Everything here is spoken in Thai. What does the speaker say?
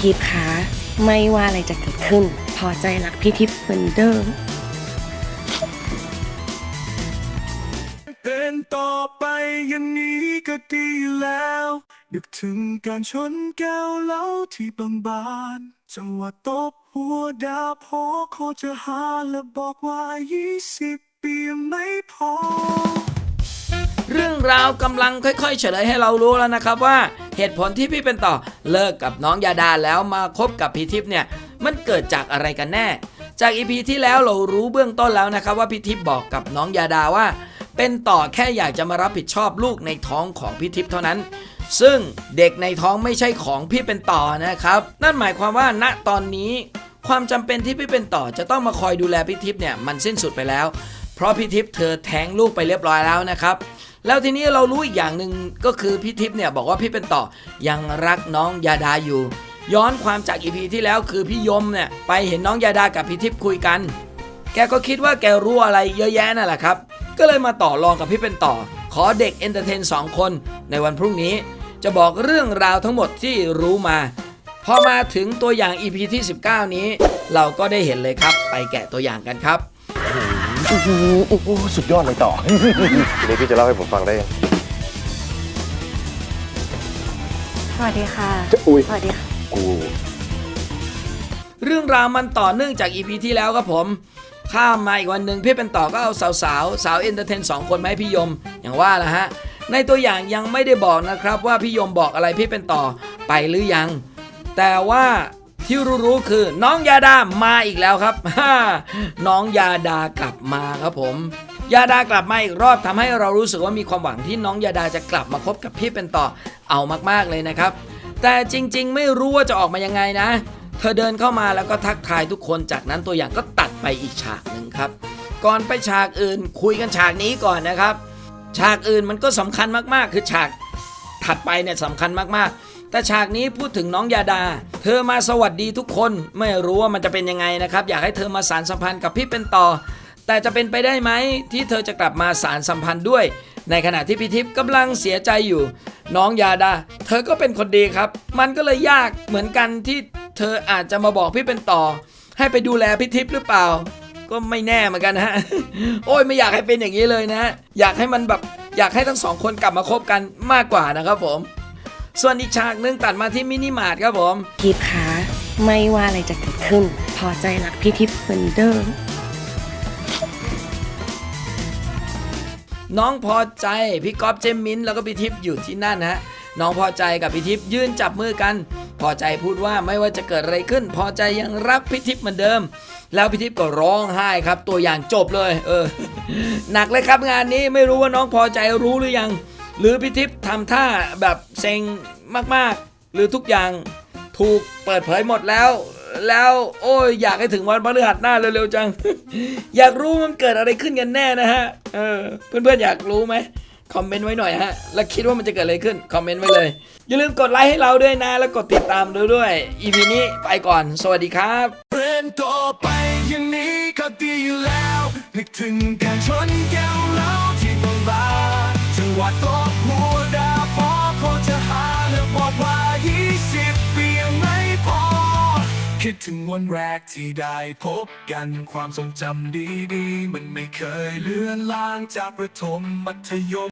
ทิพย์คะไม่ว่าอะไรจะเกิดขึ้น พอใจรักพี่ทิพย์เหมือนเดิม เป็นต่อไปอย่างนี้ก็ดีแล้วนึกถึงการชนแก้วเหล้าที่บางบาน จังหวะตบหัวดาพอขอจะหาและบอกว่ายี่สิบปียังไม่พอ เรื่องราวกำลังค่อยๆ เฉลยให้เรารู้แล้วนะครับว่า เหตุผลที่พี่เป็นต่อเลิกกับน้องยาดาแล้วมาคบกับพี่ทิพย์เนี่ยมันเกิดจากอะไรกันแน่ จากอีพีที่แล้วเรารู้เบื้องต้นแล้วนะครับว่าพี่ทิพย์บอกกับน้องยาดาว่า เป็นต่อแค่อยากจะมารับผิดชอบลูกในท้องของพี่ทิพย์เท่านั้น ซึ่งเด็กในท้องไม่ใช่ของพี่เป็นต่อนะครับ นั่นหมายความว่าณตอนนี้ ความจำเป็นที่พี่เป็นต่อจะต้องมาคอยดูแลพี่ทิพย์เนี่ยมันสิ้นสุดไปแล้ว เพราะพี่ทิพย์เธอแท้งลูกไปเรียบร้อยแล้วนะครับ แล้วทีนี้เรารู้อีกอย่างหนึ่งก็คือพี่ทิพย์เนี่ยบอกว่าพี่เป็นต่อยังรักน้องยาดาอยู่ ย้อนความจากอีพีที่แล้วคือพี่ยมเนี่ยไปเห็นน้องยาดากับพี่ทิพย์คุยกัน แกก็คิดว่าแกรู้อะไรเยอะแยะนั่นแหละครับ ก็เลยมาต่อรองกับพี่เป็นต่อ ขอเด็กเอนเตอร์เทนสองคนในวันพรุ่งนี้ จะบอกเรื่องราวทั้งหมดที่รู้มาพอมาถึงตัวอย่าง EP ที่ 19 นี้ เราก็ได้เห็นเลยครับ ไปแกะตัวอย่างกันครับ โอ้โหโอ้โหสุดยอดเลยต่อ ทีนี้พี่จะเล่าให้ผมฟังได้ยังสวัสดีค่ะ จะอุ้ยสวัสดีค่ะ กู เรื่องราวมันต่อเนื่องจาก EP ที่แล้วครับผม ข้ามมาอีกวันหนึ่งพี่เป็นต่อก็เอาสาวสาวๆสาวเอนเตอร์เทนสองคนมาให้พี่ยม อย่างว่าละฮะ ในตัวอย่างยังไม่ได้บอกนะครับว่าพี่ยมบอกอะไรพี่เป็นต่อไปหรือยัง แต่ว่า ที่รู้ๆคือน้องยาดามาอีกแล้วครับ น้องยาดากลับมาครับผม ยาดากลับมาอีกรอบทำให้เรารู้สึกว่ามีความหวังที่น้องยาดาจะกลับมาคบกับพี่เป็นต่อเอามากๆเลยนะครับ แต่จริงๆ ไม่รู้ว่าจะออกมายังไงนะ เธอเดินเข้ามาแล้วก็ทักทายทุกคนจากนั้นตัวอย่างก็ตัดไปอีกฉากหนึ่งครับ ก่อนไปฉากอื่นคุยกันฉากนี้ก่อนนะครับ ฉากอื่นมันก็สำคัญมากๆ คือฉากถัดไปเนี่ยสำคัญมากๆ แต่ฉากนี้พูดถึงน้องยาดา เธอมาสวัสดีทุกคนไม่รู้ว่ามันจะเป็นยังไงนะครับ อยากให้เธอมาสารสัมพันธ์กับพี่เป็นต่อ แต่จะเป็นไปได้ไหมที่เธอจะกลับมาสารสัมพันธ์ด้วย ในขณะที่พี่ทิพย์กำลังเสียใจอยู่ น้องยาดา เธอก็เป็นคนดีครับ มันก็เลยยากเหมือนกันที่เธออาจจะมาบอกพี่เป็นต่อ ให้ไปดูแลพี่ทิพย์หรือเปล่า ก็ไม่แน่เหมือนกันฮะโอ้ยไม่อยากให้เป็นอย่างนี้เลยนะอยากให้มันแบบอยากให้ทั้งสองคนกลับมาคบกันมากกว่านะครับผม ส่วนอีกฉากหนึงตัดมาที่มินิมาร์ทครับผมทิพย์คะไม่ว่าอะไรจะเกิดขึ้น พอใจรักพี่ทิพย์เหมือนเดิมน้องพอใจพี่ก๊อฟเจมมินแล้วก็พี่ทิพย์อยู่ที่นั่นฮะน้องพอใจกับพี่ทิพย์ยืนจับมือกัน พอใจพูดว่าไม่ว่าจะเกิดอะไรขึ้น พอใจยังรักพี่ทิพย์เหมือนเดิม แล้วพี่ทิพย์ก็ร้องไห้ครับ ตัวอย่างจบเลย เออ หนักเลยครับงานนี้ไม่รู้ว่าน้องพอใจรู้หรือยัง หรือพี่ทิพย์ทำท่าแบบเซ็งมากๆ หรือทุกอย่างถูกเปิดเผยหมดแล้ว แล้วโอ้ยอยากให้ถึงวันพฤหัสหน้าเร็วๆจัง อยากรู้มันเกิดอะไรขึ้นกันแน่นะฮะเออเพื่อนๆอยากรู้ไหมคอมเมนต์ไว้หน่อยฮะ แล้วคิดว่ามันจะเกิดอะไรขึ้น คอมเมนต์ไว้เลย อย่าลืมกดไลค์ให้เราด้วยนะ แล้วกดติดตามเราด้วย EP นี้ไปก่อน สวัสดีครับเป็นต่อไปอย่างนี้ก็ดีอยู่แล้ว นึกถึงการชนแก้วเล้าที่บางบาจังหวะตบ หัวดาพอขอจะหาเละบอกว่ายี่สิบปียังไม่พอ คิดถึงวันแรกที่ได้พบกันความทรงจำดีๆ มันไม่เคยเลือนลางจากประถมมัธยม